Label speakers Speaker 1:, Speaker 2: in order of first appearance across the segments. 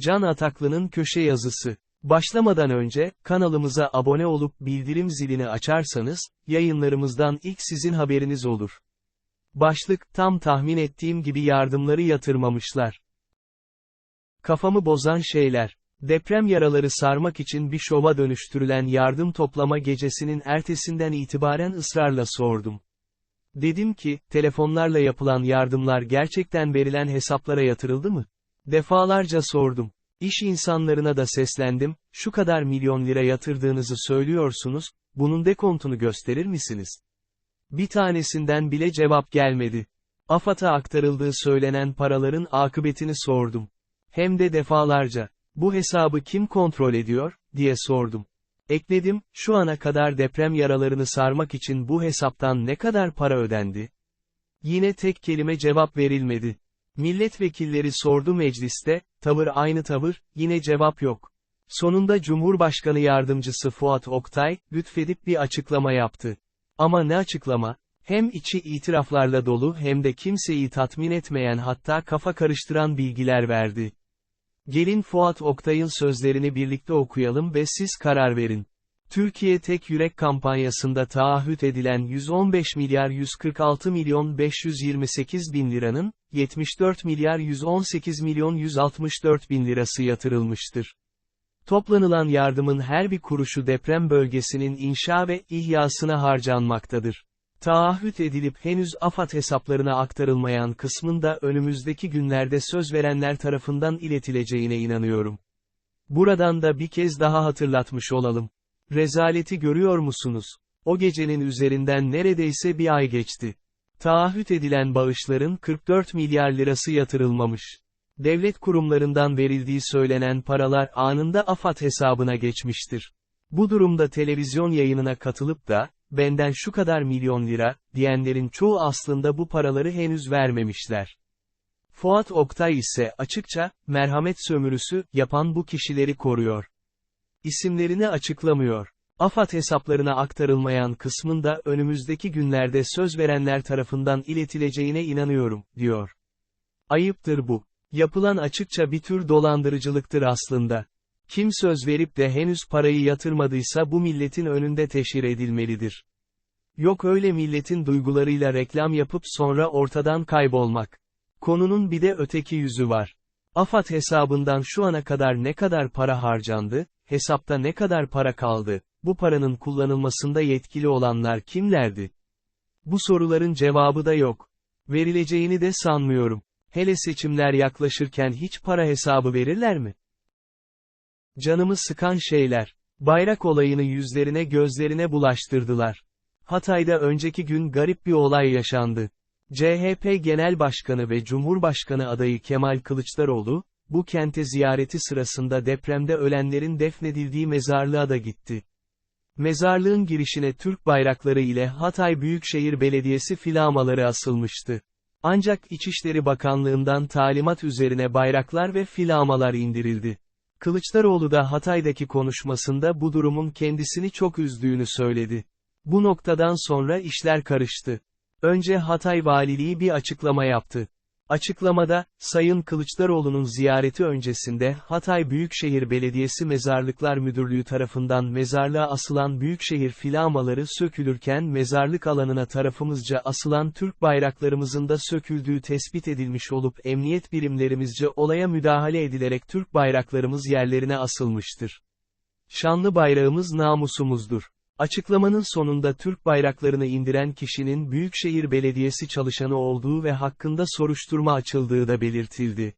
Speaker 1: Can Ataklı'nın köşe yazısı. Başlamadan önce, kanalımıza abone olup bildirim zilini açarsanız, yayınlarımızdan ilk sizin haberiniz olur. Başlık, tam tahmin ettiğim gibi yardımları yatırmamışlar. Kafamı bozan şeyler. Deprem yaraları sarmak için bir şova dönüştürülen yardım toplama gecesinin ertesinden itibaren ısrarla sordum. Dedim ki, telefonlarla yapılan yardımlar gerçekten verilen hesaplara yatırıldı mı? Defalarca sordum. İş insanlarına da seslendim, şu kadar milyon lira yatırdığınızı söylüyorsunuz, bunun dekontunu gösterir misiniz? Bir tanesinden bile cevap gelmedi. AFAD'a aktarıldığı söylenen paraların akıbetini sordum. Hem de defalarca. Bu hesabı kim kontrol ediyor, diye sordum. Ekledim, şu ana kadar deprem yaralarını sarmak için bu hesaptan ne kadar para ödendi? Yine tek kelime cevap verilmedi. Milletvekilleri sordu mecliste, tavır aynı tavır, yine cevap yok. Sonunda Cumhurbaşkanı Yardımcısı Fuat Oktay, lütfedip bir açıklama yaptı. Ama ne açıklama? Hem içi itiraflarla dolu hem de kimseyi tatmin etmeyen hatta kafa karıştıran bilgiler verdi. Gelin Fuat Oktay'ın sözlerini birlikte okuyalım ve siz karar verin. Türkiye Tek Yürek kampanyasında taahhüt edilen 115 milyar 146 milyon 528 bin liranın, 74 milyar 118 milyon 164 bin lirası yatırılmıştır. Toplanılan yardımın her bir kuruşu deprem bölgesinin inşa ve ihyasına harcanmaktadır. Taahhüt edilip henüz AFAD hesaplarına aktarılmayan kısmında önümüzdeki günlerde söz verenler tarafından iletileceğine inanıyorum. Buradan da bir kez daha hatırlatmış olalım. Rezaleti görüyor musunuz? O gecenin üzerinden neredeyse bir ay geçti. Taahhüt edilen bağışların 44 milyar lirası yatırılmamış. Devlet kurumlarından verildiği söylenen paralar anında AFAD hesabına geçmiştir. Bu durumda televizyon yayınına katılıp da, benden şu kadar milyon lira, diyenlerin çoğu aslında bu paraları henüz vermemişler. Fuat Oktay ise açıkça, merhamet sömürüsü, yapan bu kişileri koruyor. İsimlerini açıklamıyor. AFAD hesaplarına aktarılmayan kısmında önümüzdeki günlerde söz verenler tarafından iletileceğine inanıyorum, diyor. Ayıptır bu. Yapılan açıkça bir tür dolandırıcılıktır aslında. Kim söz verip de henüz parayı yatırmadıysa bu milletin önünde teşhir edilmelidir. Yok öyle milletin duygularıyla reklam yapıp sonra ortadan kaybolmak. Konunun bir de öteki yüzü var. AFAD hesabından şu ana kadar ne kadar para harcandı, hesapta ne kadar para kaldı, bu paranın kullanılmasında yetkili olanlar kimlerdi? Bu soruların cevabı da yok. Verileceğini de sanmıyorum. Hele seçimler yaklaşırken hiç para hesabı verirler mi? Canımı sıkan şeyler. Bayrak olayını yüzlerine gözlerine bulaştırdılar. Hatay'da önceki gün garip bir olay yaşandı. CHP Genel Başkanı ve Cumhurbaşkanı adayı Kemal Kılıçdaroğlu, bu kente ziyareti sırasında depremde ölenlerin defnedildiği mezarlığa da gitti. Mezarlığın girişine Türk bayrakları ile Hatay Büyükşehir Belediyesi filamaları asılmıştı. Ancak İçişleri Bakanlığından talimat üzerine bayraklar ve filamalar indirildi. Kılıçdaroğlu da Hatay'daki konuşmasında bu durumun kendisini çok üzdüğünü söyledi. Bu noktadan sonra işler karıştı. Önce Hatay Valiliği bir açıklama yaptı. Açıklamada, Sayın Kılıçdaroğlu'nun ziyareti öncesinde Hatay Büyükşehir Belediyesi Mezarlıklar Müdürlüğü tarafından mezarlığa asılan Büyükşehir filamaları sökülürken mezarlık alanına tarafımızca asılan Türk bayraklarımızın da söküldüğü tespit edilmiş olup emniyet birimlerimizce olaya müdahale edilerek Türk bayraklarımız yerlerine asılmıştır. Şanlı bayrağımız namusumuzdur. Açıklamanın sonunda Türk bayraklarını indiren kişinin Büyükşehir Belediyesi çalışanı olduğu ve hakkında soruşturma açıldığı da belirtildi.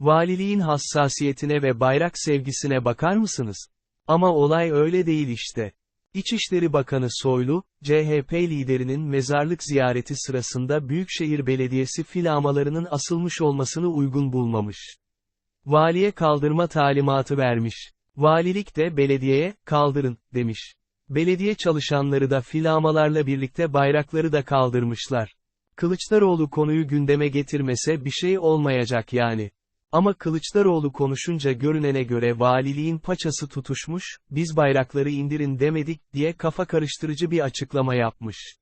Speaker 1: Valiliğin hassasiyetine ve bayrak sevgisine bakar mısınız? Ama olay öyle değil işte. İçişleri Bakanı Soylu, CHP liderinin mezarlık ziyareti sırasında Büyükşehir Belediyesi filamalarının asılmış olmasını uygun bulmamış. Valiye kaldırma talimatı vermiş. Valilik de belediyeye, kaldırın, demiş. Belediye çalışanları da filamalarla birlikte bayrakları da kaldırmışlar. Kılıçdaroğlu konuyu gündeme getirmese bir şey olmayacak yani. Ama Kılıçdaroğlu konuşunca görünene göre valiliğin paçası tutuşmuş, biz bayrakları indirin demedik diye kafa karıştırıcı bir açıklama yapmış.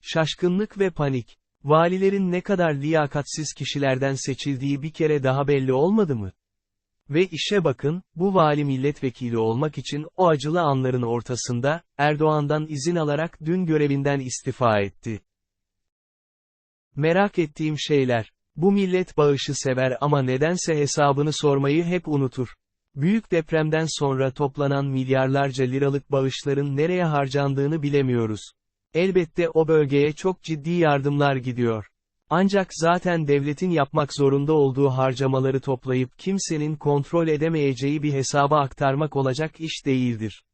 Speaker 1: Şaşkınlık ve panik. Valilerin ne kadar liyakatsiz kişilerden seçildiği bir kere daha belli olmadı mı? Ve işe bakın, bu vali milletvekili olmak için o acılı anların ortasında, Erdoğan'dan izin alarak dün görevinden istifa etti. Merak ettiğim şeyler, bu millet bağışı sever ama nedense hesabını sormayı hep unutur. Büyük depremden sonra toplanan milyarlarca liralık bağışların nereye harcandığını bilemiyoruz. Elbette o bölgeye çok ciddi yardımlar gidiyor. Ancak zaten devletin yapmak zorunda olduğu harcamaları toplayıp kimsenin kontrol edemeyeceği bir hesaba aktarmak olacak iş değildir.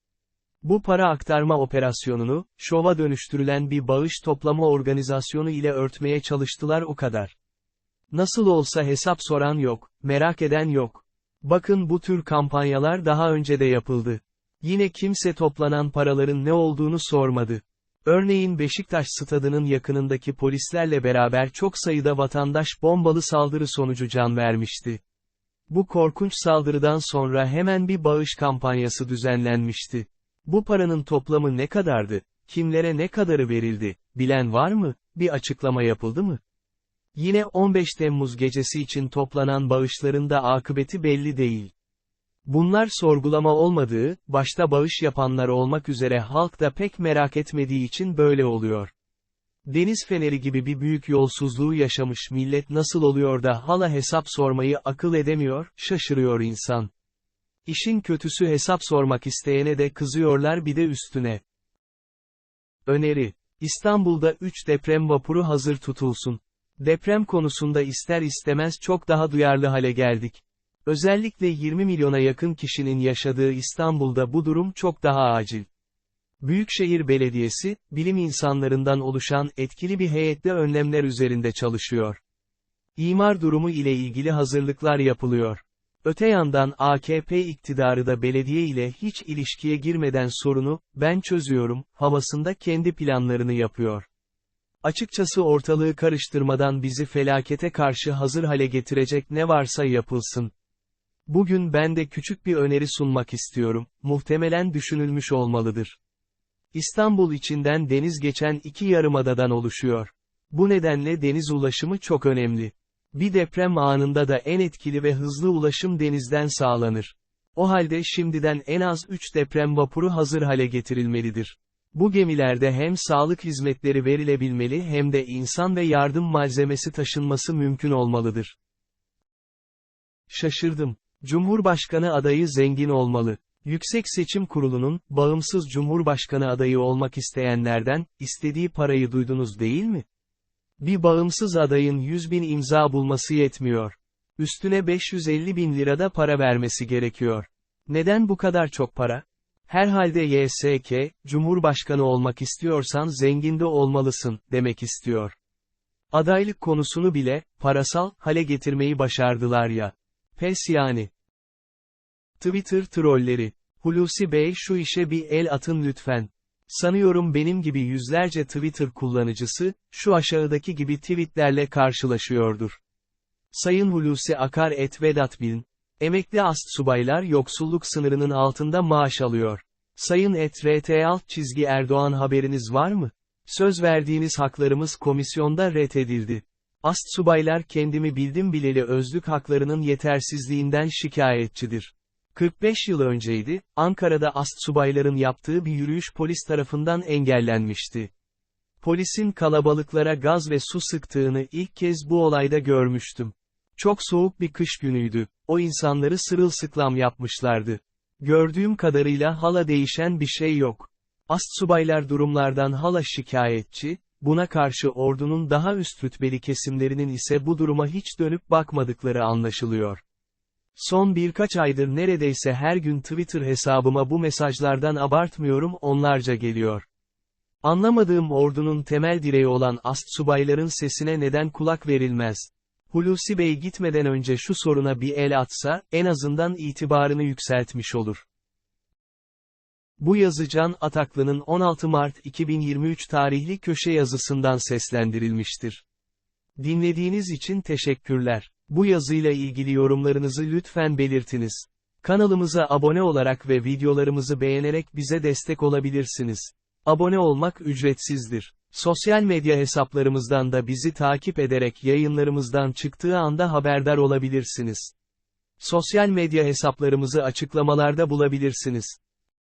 Speaker 1: Bu para aktarma operasyonunu, şova dönüştürülen bir bağış toplama organizasyonu ile örtmeye çalıştılar o kadar. Nasıl olsa hesap soran yok, merak eden yok. Bakın bu tür kampanyalar daha önce de yapıldı. Yine kimse toplanan paraların ne olduğunu sormadı. Örneğin Beşiktaş stadının yakınındaki polislerle beraber çok sayıda vatandaş bombalı saldırı sonucu can vermişti. Bu korkunç saldırıdan sonra hemen bir bağış kampanyası düzenlenmişti. Bu paranın toplamı ne kadardı, kimlere ne kadarı verildi, bilen var mı, bir açıklama yapıldı mı? Yine 15 Temmuz gecesi için toplanan bağışların da akıbeti belli değil. Bunlar sorgulama olmadığı, başta bağış yapanlar olmak üzere halk da pek merak etmediği için böyle oluyor. Deniz feneri gibi bir büyük yolsuzluğu yaşamış millet nasıl oluyor da hala hesap sormayı akıl edemiyor, şaşırıyor insan. İşin kötüsü hesap sormak isteyene de kızıyorlar bir de üstüne. Öneri. İstanbul'da 3 deprem vapuru hazır tutulsun. Deprem konusunda ister istemez çok daha duyarlı hale geldik. Özellikle 20 milyona yakın kişinin yaşadığı İstanbul'da bu durum çok daha acil. Büyükşehir Belediyesi, bilim insanlarından oluşan etkili bir heyetle önlemler üzerinde çalışıyor. İmar durumu ile ilgili hazırlıklar yapılıyor. Öte yandan AKP iktidarı da belediye ile hiç ilişkiye girmeden sorunu, ben çözüyorum, havasında kendi planlarını yapıyor. Açıkçası ortalığı karıştırmadan bizi felakete karşı hazır hale getirecek ne varsa yapılsın. Bugün ben de küçük bir öneri sunmak istiyorum, muhtemelen düşünülmüş olmalıdır. İstanbul içinden deniz geçen iki yarımadadan oluşuyor. Bu nedenle deniz ulaşımı çok önemli. Bir deprem anında da en etkili ve hızlı ulaşım denizden sağlanır. O halde şimdiden en az 3 deprem vapuru hazır hale getirilmelidir. Bu gemilerde hem sağlık hizmetleri verilebilmeli hem de insan ve yardım malzemesi taşınması mümkün olmalıdır. Şaşırdım. Cumhurbaşkanı adayı zengin olmalı. Yüksek Seçim Kurulu'nun, bağımsız Cumhurbaşkanı adayı olmak isteyenlerden, istediği parayı duydunuz değil mi? Bir bağımsız adayın 100 bin imza bulması yetmiyor. Üstüne 550 bin lirada para vermesi gerekiyor. Neden bu kadar çok para? Herhalde YSK, Cumhurbaşkanı olmak istiyorsan zenginde olmalısın, demek istiyor. Adaylık konusunu bile, parasal, hale getirmeyi başardılar ya. Pes yani. Twitter trolleri. Hulusi Bey şu işe bir el atın lütfen. Sanıyorum benim gibi yüzlerce Twitter kullanıcısı, şu aşağıdaki gibi tweetlerle karşılaşıyordur. Sayın Hulusi Akar et Vedat Bilin, Emekli ast subaylar yoksulluk sınırının altında maaş alıyor. Sayın et RT alt çizgi Erdoğan haberiniz var mı? Söz verdiğiniz haklarımız komisyonda reddedildi. Ast subaylar kendimi bildim bileli özlük haklarının yetersizliğinden şikayetçidir. 45 yıl önceydi, Ankara'da ast subayların yaptığı bir yürüyüş polis tarafından engellenmişti. Polisin kalabalıklara gaz ve su sıktığını ilk kez bu olayda görmüştüm. Çok soğuk bir kış günüydü, o insanları sırılsıklam yapmışlardı. Gördüğüm kadarıyla hala değişen bir şey yok. Ast subaylar durumlardan hala şikayetçi, buna karşı ordunun daha üst rütbeli kesimlerinin ise bu duruma hiç dönüp bakmadıkları anlaşılıyor. Son birkaç aydır neredeyse her gün Twitter hesabıma bu mesajlardan abartmıyorum onlarca geliyor. Anlamadığım ordunun temel direği olan ast subayların sesine neden kulak verilmez? Hulusi Bey gitmeden önce şu soruna bir el atsa, en azından itibarını yükseltmiş olur. Bu yazı Can Ataklı'nın 16 Mart 2023 tarihli köşe yazısından seslendirilmiştir. Dinlediğiniz için teşekkürler. Bu yazıyla ilgili yorumlarınızı lütfen belirtiniz. Kanalımıza abone olarak ve videolarımızı beğenerek bize destek olabilirsiniz. Abone olmak ücretsizdir. Sosyal medya hesaplarımızdan da bizi takip ederek yayınlarımızdan çıktığı anda haberdar olabilirsiniz. Sosyal medya hesaplarımızı açıklamalarda bulabilirsiniz.